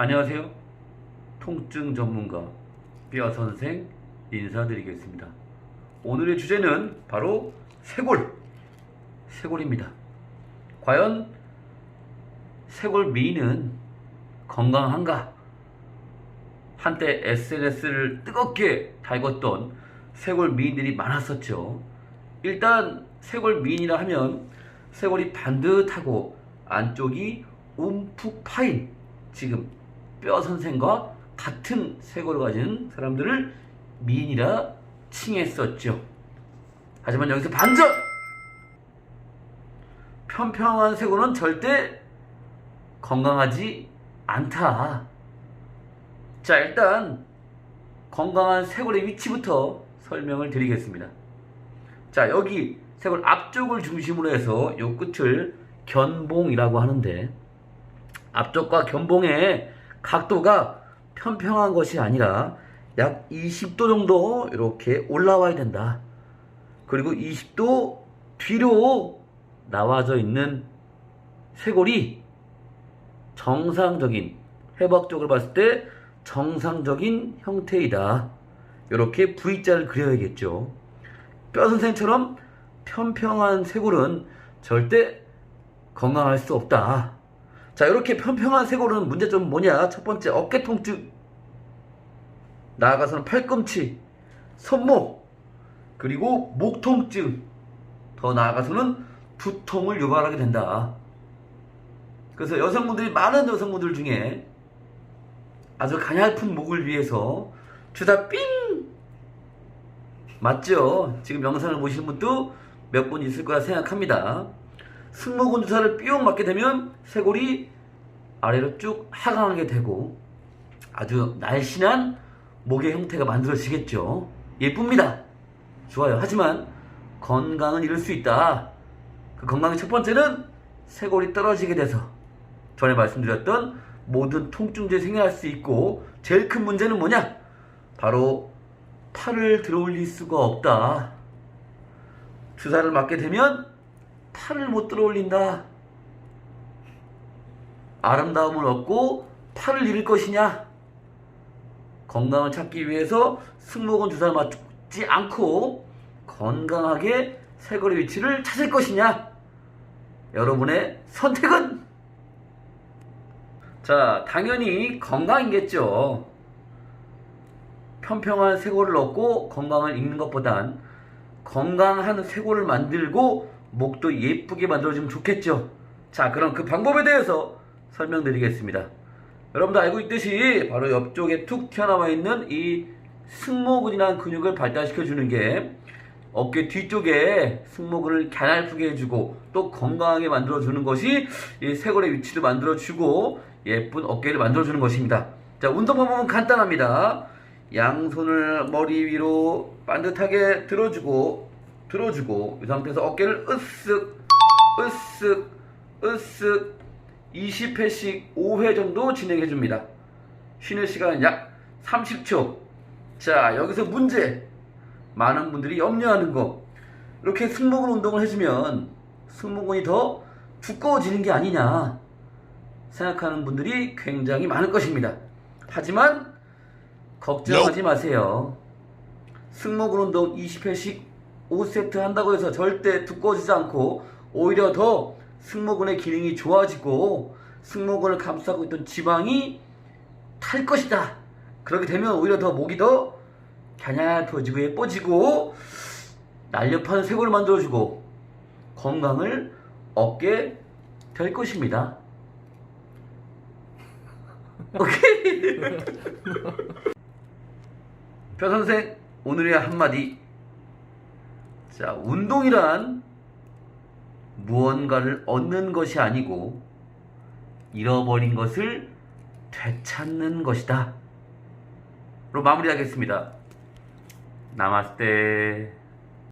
안녕하세요. 통증 전문가 뼈 선생 인사드리겠습니다. 오늘의 주제는 바로 쇄골. 쇄골입니다. 과연 쇄골 미인은 건강한가? 한때 SNS를 뜨겁게 달궜던 쇄골 미인들이 많았었죠. 일단 쇄골 미인이라 하면 쇄골이 반듯하고 안쪽이 움푹 파인 지금 뼈 선생과 같은 쇄골을 가진 사람들을 미인이라 칭했었죠. 하지만 여기서 반전! 평평한 쇄골은 절대 건강하지 않다. 자, 일단 건강한 쇄골의 위치부터 설명을 드리겠습니다. 자, 여기 쇄골 앞쪽을 중심으로 해서 요 끝을 견봉이라고 하는데 앞쪽과 견봉의 각도가 평평한 것이 아니라 약 20도 정도 이렇게 올라와야 된다. 그리고 20도 뒤로 나와져 있는 쇄골이 정상적인 해박적으로 봤을 때 정상적인 형태이다. 이렇게 V자를 그려야겠죠. 뼈 선생처럼 평평한 쇄골은 절대 건강할 수 없다. 자, 이렇게 평평한 쇄골은 문제점은 뭐냐? 첫 번째, 어깨 통증. 나아가서는 팔꿈치, 손목, 그리고 목 통증. 더 나아가서는 두통을 유발하게 된다. 그래서 여성분들이 많은 여성분들 중에 아주 가냘픈 목을 위해서 주사 삥 맞죠? 지금 영상을 보시는 분도 몇 분 있을 거라 생각합니다. 승모근 주사를 뿅 맞게 되면 쇄골이 아래로 쭉 하강하게 되고 아주 날씬한 목의 형태가 만들어지겠죠. 예쁩니다. 좋아요. 하지만 건강은 잃을 수 있다. 그 건강의 첫 번째는 쇄골이 떨어지게 돼서 전에 말씀드렸던 모든 통증제 생겨날 수 있고 제일 큰 문제는 뭐냐? 바로 팔을 들어 올릴 수가 없다. 주사를 맞게 되면 팔을 못 들어 올린다. 아름다움을 얻고 팔을 잃을 것이냐? 건강을 찾기 위해서 승모근 주사를 맞지 않고 건강하게 쇄골의 위치를 찾을 것이냐? 여러분의 선택은? 자, 당연히 건강이겠죠. 평평한 쇄골을 얻고 건강을 잃는 것보단 건강한 쇄골을 만들고 목도 예쁘게 만들어주면 좋겠죠. 자, 그럼 그 방법에 대해서 설명드리겠습니다. 여러분도 알고 있듯이 바로 옆쪽에 툭 튀어나와 있는 이 승모근이라는 근육을 발달시켜 주는 게 어깨 뒤쪽에 승모근을 가냘프게 해주고 또 건강하게 만들어 주는 것이 이 쇄골의 위치를 만들어 주고 예쁜 어깨를 만들어 주는 것입니다. 자, 운동 방법은 간단합니다. 양손을 머리 위로 반듯하게 들어주고 들어주고 이 상태에서 어깨를 으쓱 으쓱 으쓱 20회씩 5회 정도 진행해 줍니다. 쉬는 시간은 약 30초. 자, 여기서 문제. 많은 분들이 염려하는 거. 이렇게 승모근 운동을 해주면 승모근이 더 두꺼워지는 게 아니냐 생각하는 분들이 굉장히 많을 것입니다. 하지만 걱정하지 마세요. 승모근 운동 20회씩 5세트 한다고 해서 절대 두꺼워지지 않고 오히려 더 승모근의 기능이 좋아지고 승모근을 감싸고 있던 지방이 탈 것이다. 그렇게 되면 오히려 더 목이 더 갸냘퍼지고 예뻐지고 날렵한 쇄골을 만들어주고 건강을 얻게 될 것입니다. 오케이. 뼈 선생 오늘의 한마디. 자, 운동이란 무언가를 얻는 것이 아니고 잃어버린 것을 되찾는 것이다. 로 마무리하겠습니다. 나마스테.